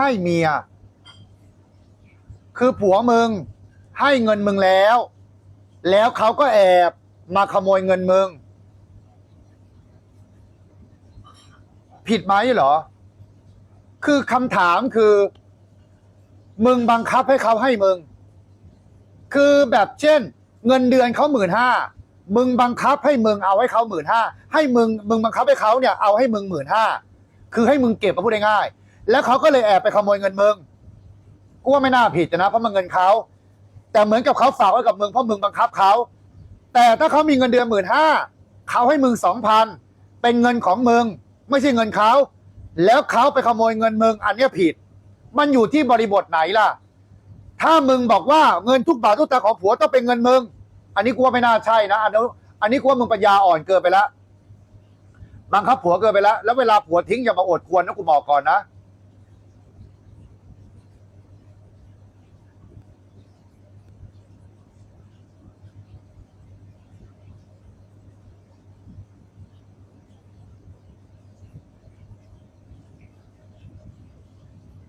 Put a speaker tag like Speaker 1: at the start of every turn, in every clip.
Speaker 1: ให้เมีย คือผัวมึงให้เงินมึงแล้ว แล้วเขาก็แอบมาขโมยเงินมึง ผิดไหมเหรอ คือคำถามคือ มึงบังคับให้เขาให้มึง คือแบบเช่น เงินเดือนเขาหมื่นห้ามึงบังคับให้มึงเอาให้เขาหมื่นห้าให้มึงมึงบังคับให้เขาเนี่ยเอาให้มึงหมื่นห้าคือให้มึงเก็บมาพูดง่ายๆ แล้วเขาก็เลยแอบไปขโมยเงินมึงกูว่าไม่น่าผิดนะเพราะมันเงินเขาแต่เหมือนกับเขาฝากไว้กับมึงเพราะมึงบังคับเขาแต่ถ้าเขามีเงินเดือนหมื่นห้าเขาให้มึงสองพันเป็นเงินของมึงไม่ใช่เงินเขาแล้วเขาไปขโมยเงินมึงอันนี้ผิด มันอยู่ที่บริบทไหนล่ะ ถ้ามึงบอกว่าเงินทุกบาททุกสตางค์ของผัวต้องเป็นเงินมึง อันนี้กูว่าไม่น่าใช่นะอันนี้อันนี้กูว่ามึงปัญญาอ่อนเกินไปล้วบังคับผัวเกินไปล้วแล้วเวลาผัวทิ้งอย่ามาอดควรนะกูบอกก่อนนะ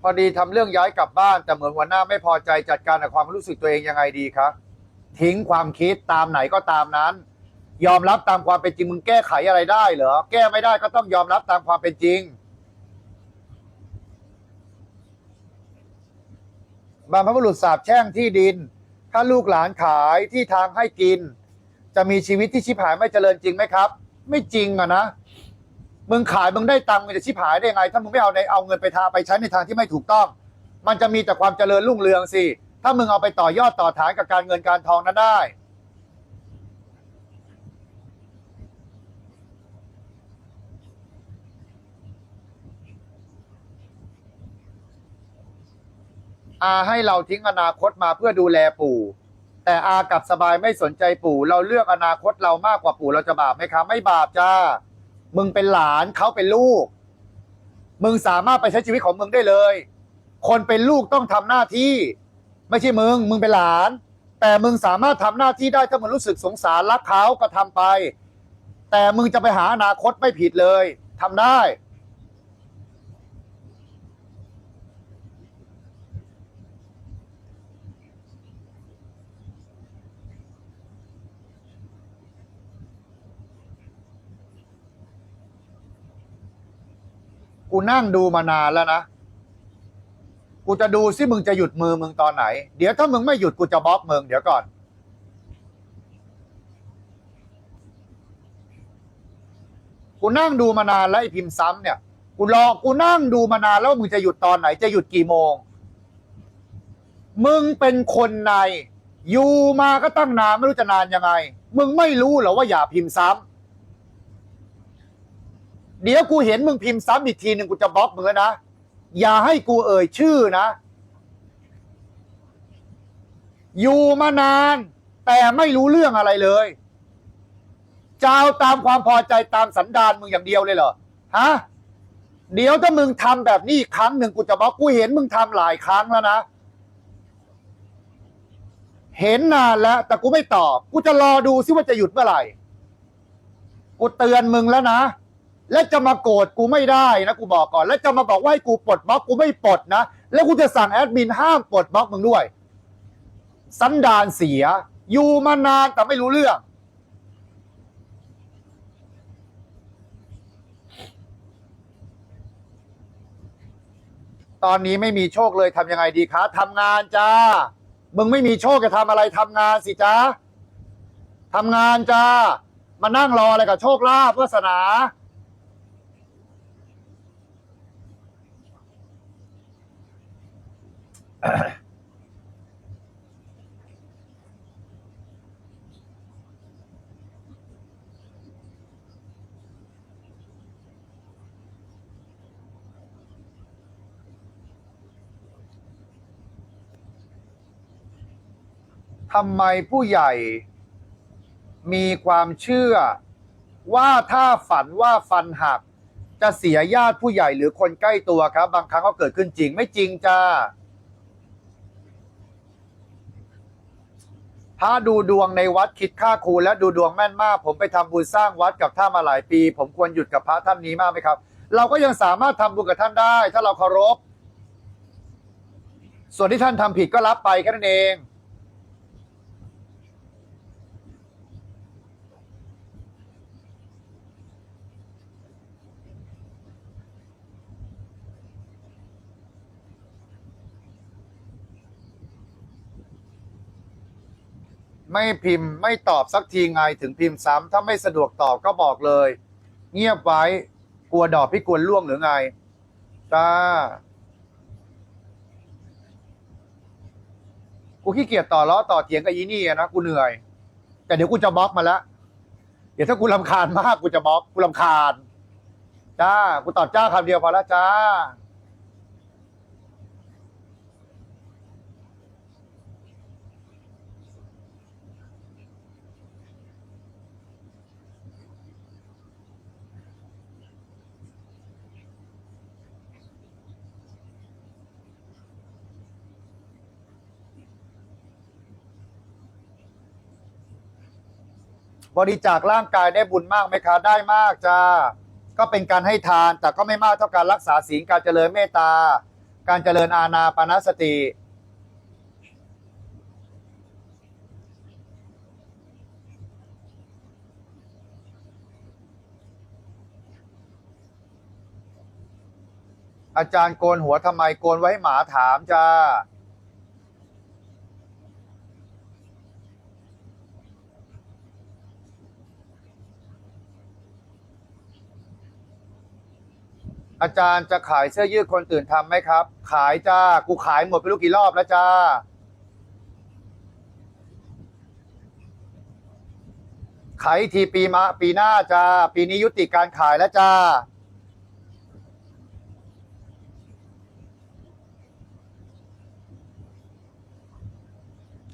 Speaker 1: พอดีทำเรื่องย้ายกลับบ้าน แต่เหมือนหัวหน้าไม่พอใจจัดการกับความรู้สึกตัวเองยังไงดีครับทิ้งความคิดตามไหนก็ตามนั้น ยอมรับตามความเป็นจริงมึงแก้ไขอะไรได้เหรอแก้ไม่ได้ก็ต้องยอมรับตามความเป็นจริงบรรพบุรุษสาบแช่งที่ดิน ถ้าลูกหลานขายที่ทางให้กิน จะมีชีวิตที่ชิบหายไม่เจริญจริงไหมครับ ไม่จริงอะนะ มึงขายมึงได้ตังค์มึงจะชิบหายได้ยังไง ถ้ามึงไม่เอาในเอาเงินไปทาไปใช้ในทางที่ไม่ถูกต้อง มันจะมีแต่ความเจริญรุ่งเรืองสิถ้ามึงเอาไปต่อยอดต่อฐานกับการเงินการทองนั้นได้ อาให้เราทิ้งอนาคตมาเพื่อดูแลปู่ แต่อากับสบายไม่สนใจปู่ เราเลือกอนาคตเรามากกว่าปู่เราจะบาปไหมครับไม่บาปจ้า มึงเป็นหลานเขาเป็นลูก มึงสามารถไปใช้ชีวิตของมึงได้เลย คนเป็นลูกต้องทำหน้าที่ ไม่ใช่มึง มึงเป็นหลาน แต่มึงสามารถทำหน้าที่ได้ถ้ามึงรู้สึกสงสารรักเขาก็ทำไป แต่มึงจะไปหาอนาคตไม่ผิดเลยทำได้ กูนั่งดูมานานแล้วนะ กูจะดูซิมึงจะหยุดมือมึงตอนไหน เดี๋ยวถ้ามึงไม่หยุดกูจะบล็อกมึงเดี๋ยวก่อน กูนั่งดูมานานแล้วไอ้พิมพ์ซ้ำเนี่ย กูรอกูนั่งดูมานานแล้วมึงจะหยุดตอนไหน จะหยุดกี่โมง มึงเป็นคนในอยู่มาก็ตั้งนานไม่รู้จะนานยังไง มึงไม่รู้หรอว่าอย่าพิมพ์ซ้ำ เดี๋ยวกูเห็นมึงพิมพ์ซ้ำอีกทีหนึ่งกูจะบล็อกมึงแล้วนะ อย่าให้กูเอ่ยชื่อนะ อยู่มานาน แต่ไม่รู้เรื่องอะไรเลยจะเอาตามความพอใจตามสันดานมึงอย่างเดียวเลยเหรอฮะเดี๋ยวถ้ามึงทำแบบนี้อีกครั้งหนึ่งกูจะบล็อกกูเห็นมึงทำหลายครั้งแล้วนะ เห็นนานแล้ว แต่กูไม่ตอบ กูจะรอดูซิว่าจะหยุดเมื่อไหร่ กูเตือนมึงแล้วนะ และจะมาโกรธกูไม่ได้นะกูบอกก่อน และจะมาบอกว่าให้กูปลดบล็อกกูไม่ปลดนะ แล้วกูจะสั่งแอดมินห้ามปลดบล็อกมึงด้วย สันดานเสีย อยู่มานานแต่ไม่รู้เรื่อง ตอนนี้ไม่มีโชคเลยทำยังไงดีคะทำงานจ้า มึงไม่มีโชคจะทำอะไรทำงานสิจ้าทำงานจ้า มานั่งรออะไรกับโชคลาภวาสนา ทำไมผู้ใหญ่ มีความเชื่อ ว่าถ้าฝันว่าฟันหัก จะเสียญาติผู้ใหญ่หรือคนใกล้ตัวครับ บางครั้งก็เกิดขึ้นจริงไม่จริงจ้าพระดูดวงในวัดคิดค่าครูและดูดวงแม่นมาก ผมไปทำบุญสร้างวัดกับท่านมาหลายปี ผมควรหยุดกับพระท่านนี้มากไหมครับ เราก็ยังสามารถทำบุญกับท่านได้ ถ้าเราเคารพ ส่วนที่ท่านทำผิดก็รับไปแค่นั้นเอง ไม่พิมพ์ไม่ตอบสักทีไงถึงพิมพ์ซ้ำถ้าไม่สะดวกตอบก็บอกเลย เงียบไว้กลัวดอกพี่กวนล่วงหรือไงจ้ากูขี้เกียจต่อล้อต่อเถียงกับยีนี่นะกูเหนื่อย แต่เดี๋ยวกูจะบล็อกมาแล้วเดี๋ยวถ้ากูลำคาญมากกูจะบล็อกกูลำคาญ จ้า กูตอบจ้าคำเดียวพอล้วจ้า บริจาคร่างกายได้บุญมากไหมคะได้มากจ้าก็เป็นการให้ทานแต่ก็ไม่มากเท่าการรักษาศีลการเจริญเมตตา การเจริญอาณาปานสติ อาจารย์โกนหัวทำไมโกนไวให้หมาถามจ้า อาจารย์จะขายเสื้อยืดคนอื่นทำไหมครับ ขายจ้า กูขายหมดไปรู้กี่รอบแล้วจ้า ขายทีปีมาปีหน้าจ้า ปีนี้ยุติการขายแล้วจ้า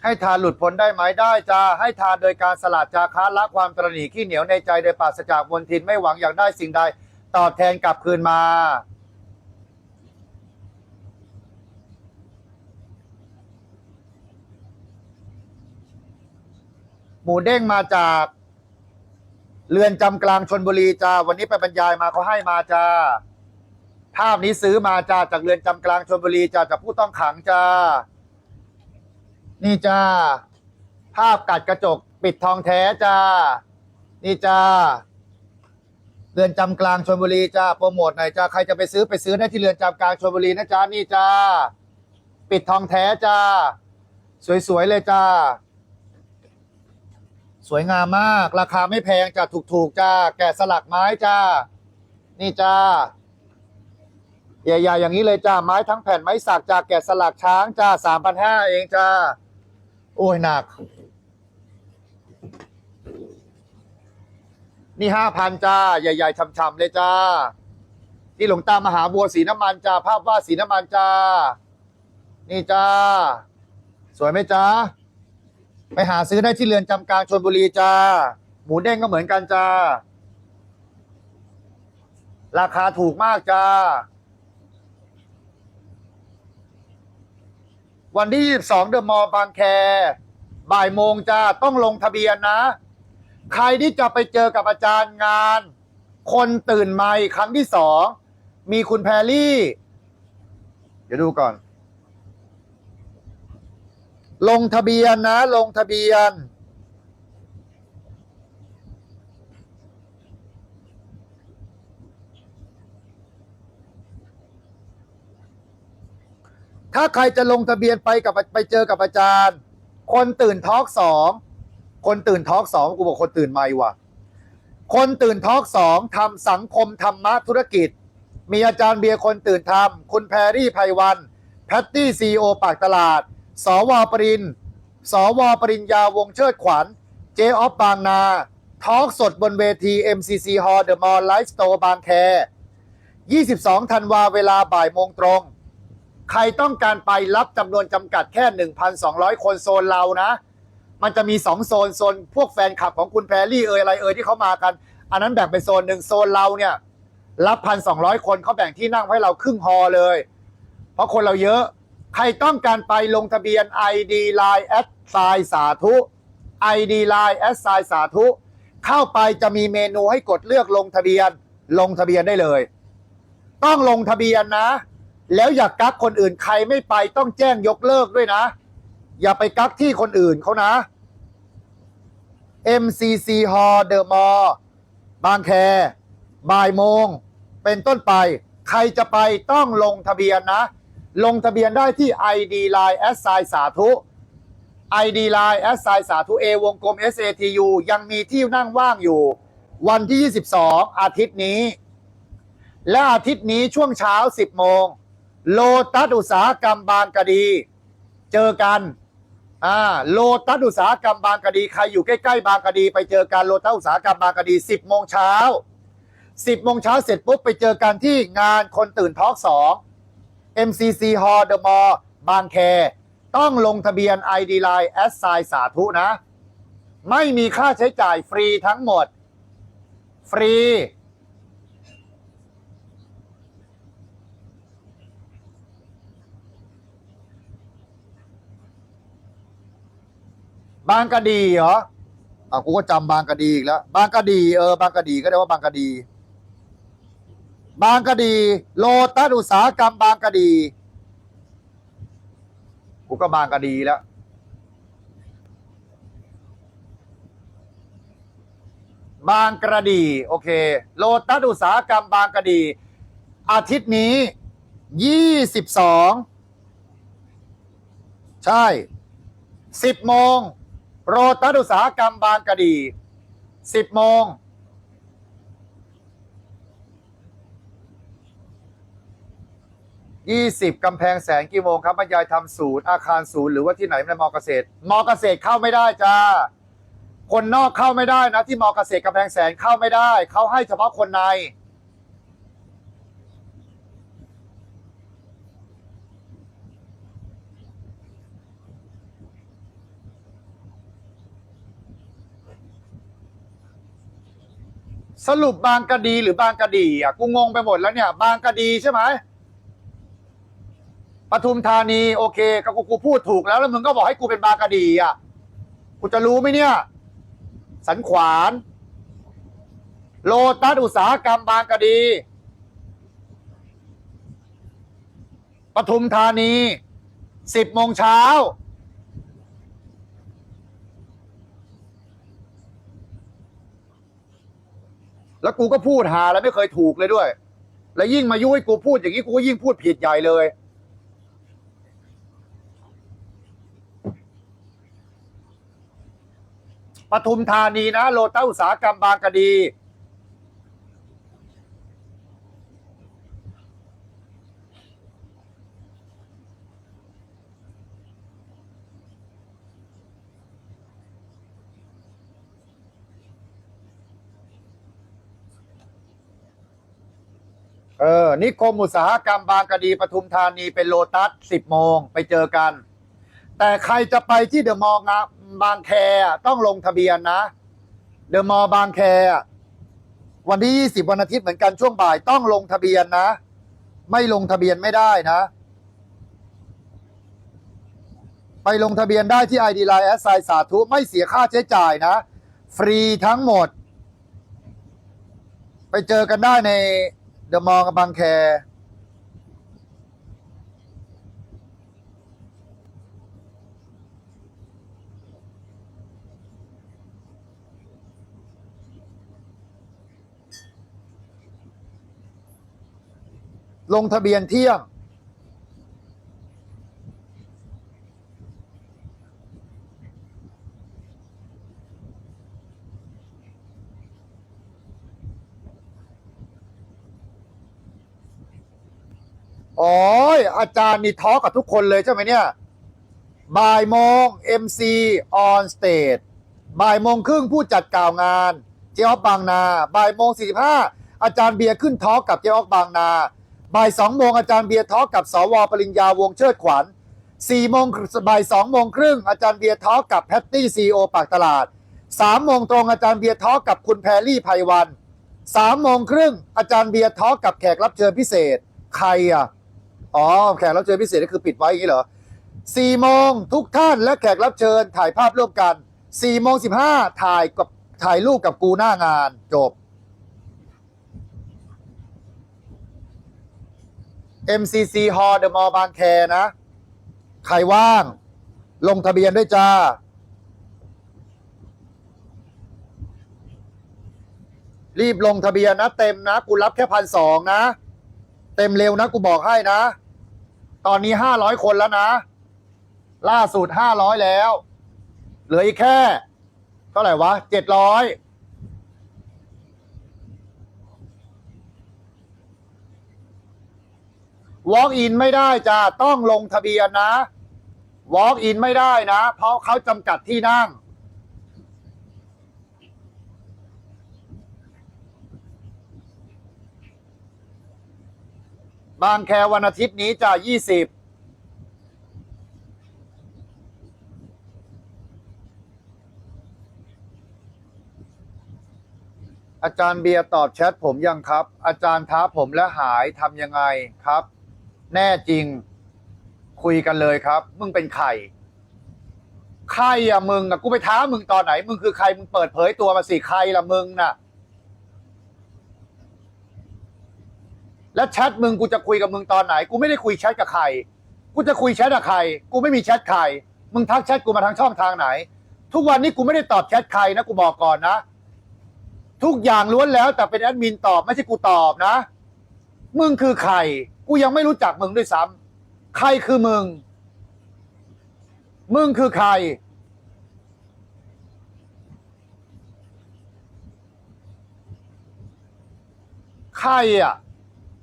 Speaker 1: ให้ทานหลุดพ้นได้ไหมได้จ้า ให้ทานโดยการสลัดจาคะละความตรณีขี้เหนียวในใจโดยปราศจากมลทินไม่หวังอยากได้สิ่งใด ตอบแทนกลับคืนมา หมูเด้งมาจาก เรือนจำกลางชนบุรีจ้าวันนี้ไปบรรยายมาเขาให้มาจ้าภาพนี้ซื้อมาจ้าจากเรือนจำกลางชนบุรีจ้าจากผู้ต้องขังจ้านี่จ้าภาพกัดกระจกปิดทองแท้จ้านี่จ้า เรือนจำกลางชลบุรีจ้าโปรโมทหน่อยจ้าใครจะไปซื้อไปซื้อได้ที่เรือนจำกลางชลบุรีนะจ้านี่จ้าปิดทองแท้จ้า สวยๆเลยจ้า สวยงามมาก ราคาไม่แพงจ้าถูกๆจ้า แกะสลักไม้จ้า นี่จ้าใหญ่ๆอย่างนี้เลยจ้า ไม้ทั้งแผ่นไม้สักจ้าแกะสลักช้างจ้าสามพันห้าเองจ้า โอ้ยหนัก นี่ห้าพันจ้า ใหญ่ๆช่ำๆเลยจ้า นี่หลวงตามหาบัวสีน้ำมันจ้า ภาพวาดสีน้ำมันจ้า นี่จ้า สวยไหมจ้า ไปหาซื้อได้ที่เรือนจำกลางชนบุรีจ้า หมูเด้งก็เหมือนกันจ้า ราคาถูกมากจ้า วันที่ 22 เดอะมอลล์บางแค บ่ายโมงจ้า ต้องลงทะเบียนนะ ใครที่จะไปเจอกับอาจารย์งาน คนตื่นใหม่ครั้งที่สอง มีคุณแพรลี่ เดี๋ยวดูก่อน ลงทะเบียนนะ ลงทะเบียน ถ้าใครจะลงทะเบียนไปกับไปเจอกับอาจารย์ คนตื่นทอล์กสอง คนตื่นทอกสองกูบอกคนตื่นไม่ว่ะ คนตื่นทอกสองทำสังคมธรรมะธุรกิจ มีอาจารย์เบียร์คนตื่นทำคุณแพรรี่ไพวันแพตตี้ซีโอปากตลาด สวปรินสวปริญญาวงเชิดขวัญ เจออฟบางนาทอล์กสดบนเวที MCC Hall The Mall Life Store บางแค 22 ธันวาเวลาบ่ายโมงตรง ใครต้องการไปรับจำนวนจำกัดแค่ 1,200 คนโซนเรานะ มันจะมี2โซนโซนพวกแฟนคลับของคุณแพรรี่เอ่ยอะไรเอ่ยที่เขามากัน อันนั้นแบ่งเป็นโซนหนึ่งโซนเราเนี่ย รับพันสองร้อยคนเขาแบ่งที่นั่งให้เราครึ่งฮอเลย เพราะคนเราเยอะ ใครต้องการไปลงทะเบียน ID Line แอดไซสาธุ ID Line แอดไซสาธุ เข้าไปจะมีเมนูให้กดเลือกลงทะเบียน ลงทะเบียนได้เลย ต้องลงทะเบียนนะ แล้วอย่ากักคนอื่นใครไม่ไปต้องแจ้งยกเลิกด้วยนะ อย่าไปกักที่คนอื่นเขานะ MCC Hall The Mall บางแคบ่ายโมง เป็นต้นไป ใครจะไปต้องลงทะเบียนนะ ลงทะเบียนได้ที่ ID Line s i สาธุ ID Line s i สาธุ A วงกลม SATU ยังมีที่นั่งว่างอยู่ วันที่ 22 อาทิตย์นี้ และอาทิตย์นี้ช่วงเช้า 10 โมง โลตัสอุตสาหกรรมบางกะดี เจอกัน อ่าโลตัสอุตสาหกรรมบางกะดีใครอยู่ใกล้ๆบางกะดี ไปเจอกันโลตัสอุตสาหกรรมบางกะดี 10โมงเช้า10โมงเช้าเสร็จปุ๊บไปเจอกันที่งานคนตื่นทอล์ก2 MCC Hall The Mall บางแค ต้องลงทะเบียน ID Line s i สาธุนะ ไม่มีค่าใช้จ่ายฟรีทั้งหมด ฟรี บางกะดีเหรออะกูก็จำบางกะดีอีกแล้วบางกะดีเออบางกะดีก็ได้ว่าบางกะดี บางกะดี โลตัสอุตสาหกรรมบางกะดีกูก็บางกะดีแล้วบางกระดีโอเค โลตัสอุตสาหกรรมบางกระดี อาทิตย์นี้ยี่สิบสองใช่สิบโมง โรตัสอุตสาหกรรมบางกระดีสิบโมงยี่สิบกำแพงแสนกี่โมงครับบรรยายทำศูนย์อาคารศูนย์หรือว่าที่ไหนในมอเกษตรมอเกษตรเข้าไม่ได้จ้า คนนอกเข้าไม่ได้นะ ที่มอเกษตรกำแพงแสนเข้าไม่ได้ เขาให้เฉพาะคนใน สรุปบางกะดีหรือบางกะดีอะกูงงไปหมดแล้วเนี่ย บางกะดีใช่ไหมปทุมธานีโอเคก็กูกูพูดถูกแล้วแล้วมึงก็บอกให้กูเป็นบางกะดีอะกูจะรู้ไหมเนี่ย สันขวาน โลตัสอุตสาหกรรมบางกะดีปทุมธานีสิบโมงเช้า แล้วกูก็พูดหาแล้วไม่เคยถูกเลยด้วย แล้วยิ่งมายุ่ยกูพูดอย่างนี้กูก็ยิ่งพูดผิดใหญ่เลย ปทุมธานีนะ โลตัสอุตสาหกรรมบางกะดี เออนิคมอุตสาหกรรมบางกะดีปทุมธานีเป็นโลตัสสิบโมงไปเจอกัน แต่ใครจะไปที่เดอะมอลล์งบางแคต้องลงทะเบียนนะ เดอะมอลล์บางแค วันที่20วันอาทิตย์เหมือนกันช่วงบ่ายต้องลงทะเบียนนะ ไม่ลงทะเบียนไม่ได้นะ ไปลงทะเบียนได้ที่ ID Line แอสไซสาธุไม่เสียค่าใช้จ่ายนะ ฟรีทั้งหมด ไปเจอกันได้ใน เดอะมอลล์บางแคลงทะเบียนเที่ยง อ๋ออาจารย์นี่ทอกับทุกคนเลยใช่ไหมเนี่ย บ่ายโมง MC on stage บ่ายโมงครึ่งผู้จัดกล่าวงาน เจ๊ออฟบางนา บ่ายโมงสี่สิบห้าอาจารย์เบียร์ขึ้นทอกกับเจ๊ออฟบางนา บ่ายสองโมงอาจารย์เบียร์ทอกกับสวปริญญาวงเชิดขวัญสี่โมงบ่ายสองโมงครึ่งอาจารย์เบียร์ทอกกับแพตตี้ซีโอปากตลาดสามโมงตรงอาจารย์เบียร์ทอกกับคุณแพรรี่ไพวันสามโมงครึ่งอาจารย์เบียร์ทอกกับแขกรับเชิญพิเศษ ใครอะ อ๋อแขกรับเชิญพิเศษนี่คือปิดไว้อย่างนี้เหรอสี่โมงทุกท่านและแขกรับเชิญถ่ายภาพร่วมกันสี่โมงสิบห้าถ่ายกับถ่ายรูปกับกูหน้างานจบ MCC Hall The Mall บางแคนะ ใครว่าง ลงทะเบียนด้วยจ้า รีบลงทะเบียนนะ เต็มนะ กูรับแค่พันสองนะ เต็มเร็วนะกูบอกให้นะ ตอนนี้ห้าร้อยคนแล้วนะ ล่าสุดห้าร้อยแล้ว เหลืออีกแค่ เท่าไหร่วะเจ็ดร้อย Walk in ไม่ได้จ้าต้องลงทะเบียนนะ Walk in ไม่ได้นะ เพราะเขาจำกัดที่นั่ง บางแควันอาทิตย์นี้จะยี่สิบอาจารย์เบียร์ตอบแชทผมยังครับ อาจารย์ท้าผมและหายทำยังไงครับ แน่จริง คุยกันเลยครับ มึงเป็นใครใครอะมึงอะกูไปท้ามึงตอนไหน มึงคือใครมึงเปิดเผยตัวมาสิใครละมึงน่ะ แล้วแชทมึงกูจะคุยกับมึงตอนไหน กูไม่ได้คุยแชทกับใคร กูจะคุยแชทกับใคร กูไม่มีแชทใคร มึงทักแชทกูมาทางช่องทางไหน ทุกวันนี้กูไม่ได้ตอบแชทใครนะกูบอกก่อนนะ ทุกอย่างล้วนแล้วแต่เป็นแอดมินตอบไม่ใช่กูตอบนะ มึงคือใคร กูยังไม่รู้จักมึงด้วยซ้ำใครคือมึง มึงคือใครใครอะ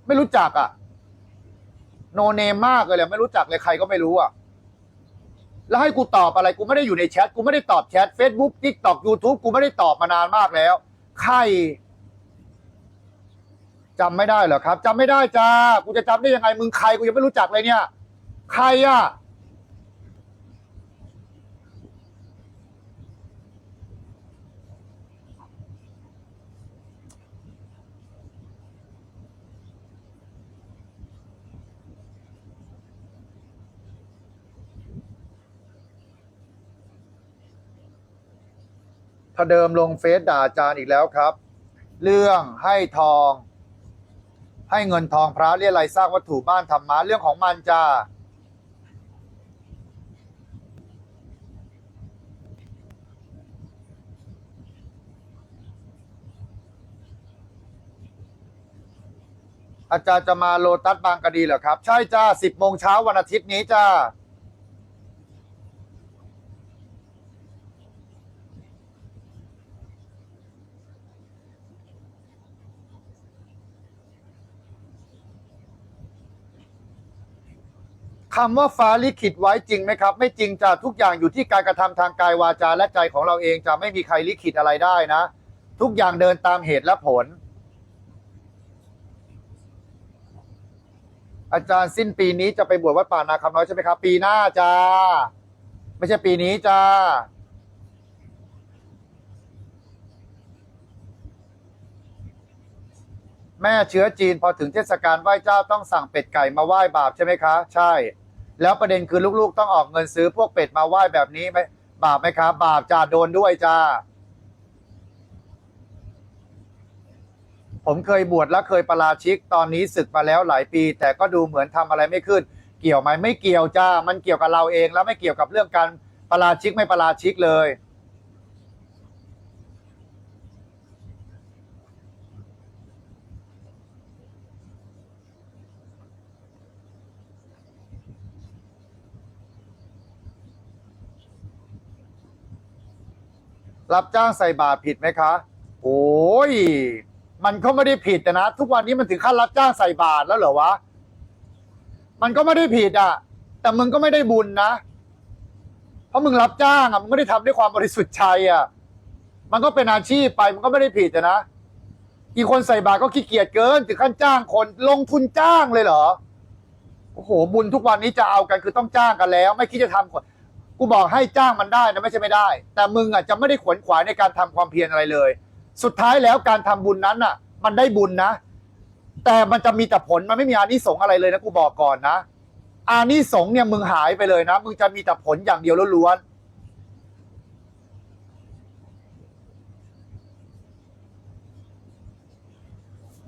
Speaker 1: ไม่รู้จักอะ โนเนมมากเลยแหละไม่รู้จักเลยใครก็ไม่รู้อะ แล้วให้กูตอบอะไร กูไม่ได้อยู่ในแชท กูไม่ได้ตอบแชท Facebook TikTok YouTube กูไม่ได้ตอบมานานมากแล้ว ใครจำไม่ได้เหรอครับจำไม่ได้จ้า กูจะจำได้ยังไง มึงใครกูยังไม่รู้จักเลยเนี่ย ใครอะ ถ้าเดิมลงเฟซด่าอาจารย์อีกแล้วครับ เรื่องให้ทอง ให้เงินทองพระเรียอะไรสร้างวัตถุบ้านธรรมะเรื่องของมันจ้าอาจารย์จะมาโลตัสบางกะดีเหรอครับ ใช่จ้าสิบโมงเช้าวันอาทิตย์นี้จ้า คำว่าฟ้าลิขิตไว้จริงไหมครับ ไม่จริงจ้ะทุกอย่างอยู่ที่การกระทำทางกายวาจาและใจของเราเองจะไม่มีใครลิขิตอะไรได้นะ ทุกอย่างเดินตามเหตุและผล อาจารย์สิ้นปีนี้จะไปบวชวัดป่านาคำน้อยใช่ไหมครับ ปีหน้าจ้าไม่ใช่ปีนี้จ้าแม่เชื้อจีนพอถึงเทศกาลไหว้เจ้าต้องสั่งเป็ดไก่มาไหว้บาปใช่ไหมคะ ใช่ แล้วประเด็นคือลูกๆ ต้องออกเงินซื้อพวกเป็ดมาไหว้แบบนี้ไหมบาปไหมครับ บาปจ้าโดนด้วยจ้า ผมเคยบวชและเคยประราชิกตอนนี้ศึกมาแล้วหลายปี แต่ก็ดูเหมือนทำอะไรไม่ขึ้น เกี่ยวไหมไม่เกี่ยวจ้า มันเกี่ยวกับเราเอง แล้วไม่เกี่ยวกับเรื่องการประราชิกไม่ประราชิกเลย รับจ้างใส่บาตรผิดไหมคะ โอ้ย มันก็ไม่ได้ผิดนะ ทุกวันนี้มันถึงขั้นรับจ้างใส่บาตรแล้วเหรอวะ มันก็ไม่ได้ผิดอะ แต่มึงก็ไม่ได้บุญนะ เพราะมึงรับจ้างอะ มึงไม่ได้ทำด้วยความบริสุทธิ์ใจอะ มันก็เป็นอาชีพไป มันก็ไม่ได้ผิดนะ อีกคนใส่บาตรก็ขี้เกียจเกิน ถึงขั้นจ้างคนลงทุนจ้างเลยเหรอ โอ้โห บุญทุกวันนี้จะเอากันคือต้องจ้างกันแล้ว ไม่คิดจะทำคน กูบอกให้จ้างมันได้นะไม่ใช่ไม่ได้ แต่มึงอะจะไม่ได้ขวนขวายในการทำความเพียรอะไรเลย สุดท้ายแล้วการทำบุญนั้นอะ มันได้บุญนะ แต่มันจะมีแต่ผลมันไม่มีอานิสงส์อะไรเลยนะกูบอกก่อนนะ อานิสงส์เนี่ยมึงหายไปเลยนะ มึงจะมีแต่ผลอย่างเดียวล้วน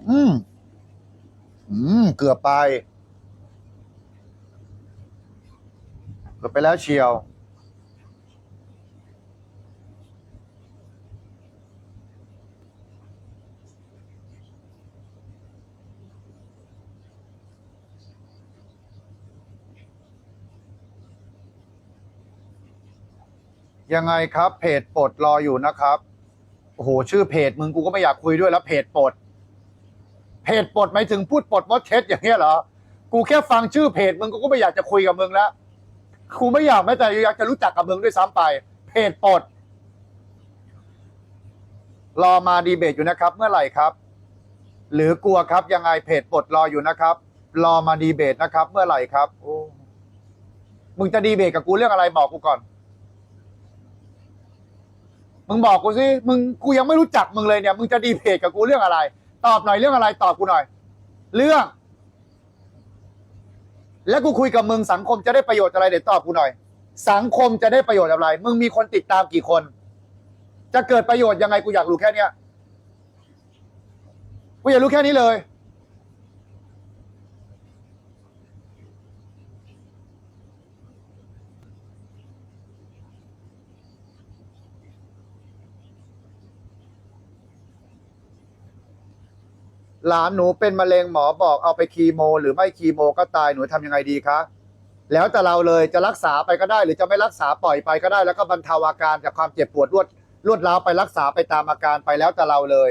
Speaker 1: อืม อืม เกือบไปเกือบไปแล้วเชียว ยังไงครับ เพจปลดรออยู่นะครับโอ้โหชื่อเพจมึงกูก็ไม่อยากคุยด้วยแล้วเพจปลด เพจปลดหมายถึงพูดปลดวอตเทสอย่างเงี้ยเหรอกูแค่ฟังชื่อเพจมึงกูก็ไม่อยากจะคุยกับมึงแล้วกูไม่อยากแม้แต่อยากจะรู้จักกับมึงด้วยซ้ำไป เพจปลดรอมาดีเบตอยู่นะครับ เมื่อไหร่ครับ หรือกลัวครับ ยังไงเพจปลดรออยู่นะครับ รอมาดีเบตนะครับ เมื่อไหร่ครับโอ้มึงจะดีเบตกับกูเรื่องอะไรบอกกูก่อน มึงบอกกูสิมึงกูยังไม่รู้จักมึงเลยเนี่ย มึงจะดีเบตกับกูเรื่องอะไร ตอบหน่อยเรื่องอะไร ตอบกูหน่อย เรื่อง แล้วกูคุยกับมึงสังคมจะได้ประโยชน์อะไรเดี๋ยวตอบกูหน่อย สังคมจะได้ประโยชน์อะไร มึงมีคนติดตามกี่คน จะเกิดประโยชน์ยังไงกูอยากรู้แค่เนี้ยกูอยากรู้แค่นี้เลย หลานหนูเป็นมะเร็งหมอบอกเอาไปคีโม หรือไม่คีโมก็ตายหนูทำยังไงดีคะแล้วแต่เราเลยจะรักษาไปก็ได้ หรือจะไม่รักษาปล่อยไปก็ได้ แล้วก็บรรเทาอาการจากความเจ็บปวดรวดรวดร้าวไปรักษาไปตามอาการไปแล้วแต่เราเลย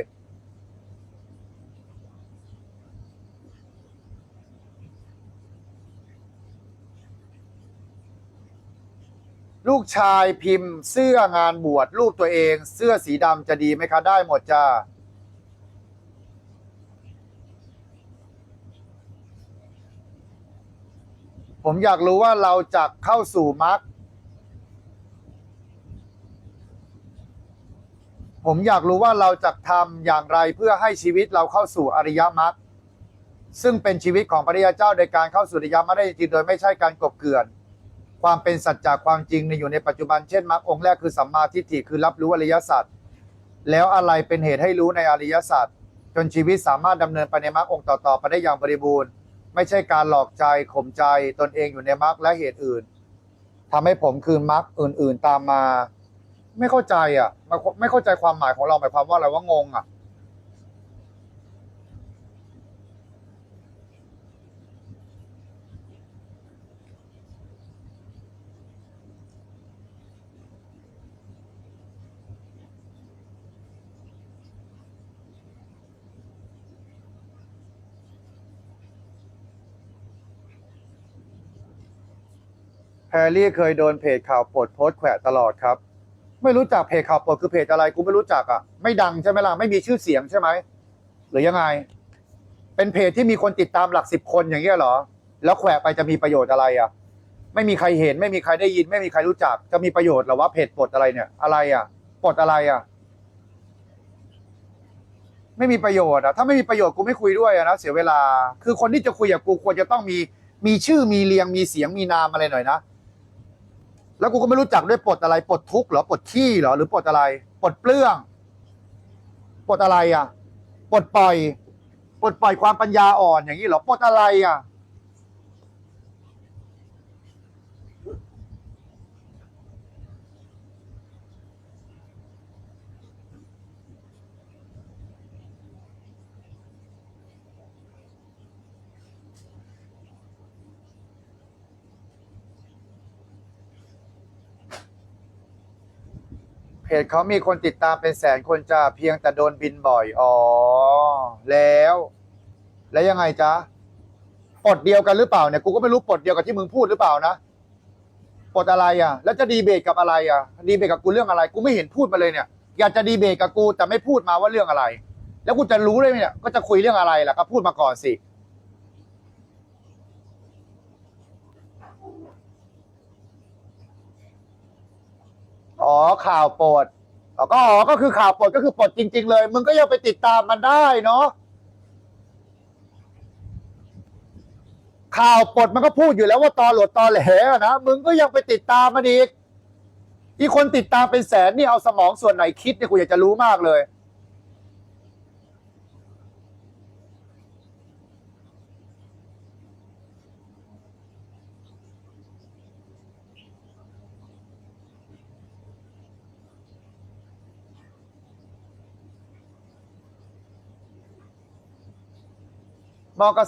Speaker 1: ลูกชายพิมพ์ เสื้องานบวชรูปตัวเอง เสื้อสีดำจะดีไหมคะได้หมดจ้า ผมอยากรู้ว่าเราจะเข้าสู่มรรคผมอยากรู้ว่าเราจะทำอย่างไรเพื่อให้ชีวิตเราเข้าสู่อริยมรรคซึ่งเป็นชีวิตของพระริยเจ้าในการเข้าสู่อริยมรรคได้จริงโดยไม่ใช่การกบเกลื่อน ความเป็นสัจจะความจริงในอยู่ในปัจจุบันเช่นมรรคองค์แรกคือสัมมาทิฏฐิคือรับรู้อริยสัจแล้วอะไรเป็นเหตุให้รู้ในอริยสัจจนชีวิตสามารถดำเนินไปในมรรคองค์ต่อๆไปได้อย่างบริบูรณ์ ไม่ใช่การหลอกใจข่มใจตนเองอยู่ในมรรคและเหตุอื่นทำให้ผมคืนมรรคอื่น ๆ ตามมา ไม่เข้าใจอะไม่เข้าใจความหมายของเราหมายความว่าอะไรว่างงอะ พรรี่เคยโดนเพจข่าวปลดโพสต์แขวะตลอดครับ ไม่รู้จักเพจข่าวปลดคือเพจอะไรกูไม่รู้จักอะไม่ดังใช่ไหมล่ะไม่มีชื่อเสียงใช่ไหมหรือยังไง เป็นเพจที่มีคนติดตามหลักสิบคนอย่างเงี้ยเหรอ แล้วแขวะไปจะมีประโยชน์อะไรอะ ไม่มีใครเห็น ไม่มีใครได้ยิน ไม่มีใครรู้จัก จะมีประโยชน์หรอว่าเพจปลดอะไรเนี่ย อะไรอะปลดอะไรอะ ไม่มีประโยชน์อะถ้าไม่มีประโยชน์กูไม่คุยด้วยนะเสียเวลา คือคนที่จะคุยกับกูควรจะต้องมีมีชื่อมีเรียงมีเสียงมีนามอะไรหน่อยนะ แล้วกูก็ไม่รู้จักด้วยปลดอะไรปลดทุกข์เหรอปลดขี้เหรอหรือปลดอะไรปลดเปลื้องปลดอะไรอะปลดปล่อยปลดปล่อยความปัญญาอ่อนอย่างนี้เหรอปลดอะไรอะ จเขามีคนติดตามเป็นแสนคนจ้าเพียงแต่โดนบินบ่อย อ๋อ แล้ว แล้วยังไงจ๊ะปลดเดียวกันหรือเปล่าเนี่ยกูก็ไม่รู้ปลดเดียวกับที่มึงพูดหรือเปล่านะปลดอะไรอะ แล้วจะดีเบตกับอะไรอะ ดีเบตกับกูเรื่องอะไร กูไม่เห็นพูดมาเลยเนี่ย อยากจะดีเบตกับกูแต่ไม่พูดมาว่าเรื่องอะไร แล้วกูจะรู้เลยเนี่ยก็จะคุยเรื่องอะไรล่ะก็พูดมาก่อนสิ อ๋อข่าวปลดอ๋อก็อ๋อก็คือข่าวปลดก็คือปลดจริง ๆ เลย มึงก็ยังไปติดตามมันได้เนาะข่าวปลดมันก็พูดอยู่แล้วว่าตอหลดตอแหลอนะมึงก็ยังไปติดตามมันอีกอีคนติดตามเป็นแสนนี่เอาสมองส่วนไหนคิดเนี่ยกูอยากจะรู้มากเลย มอเก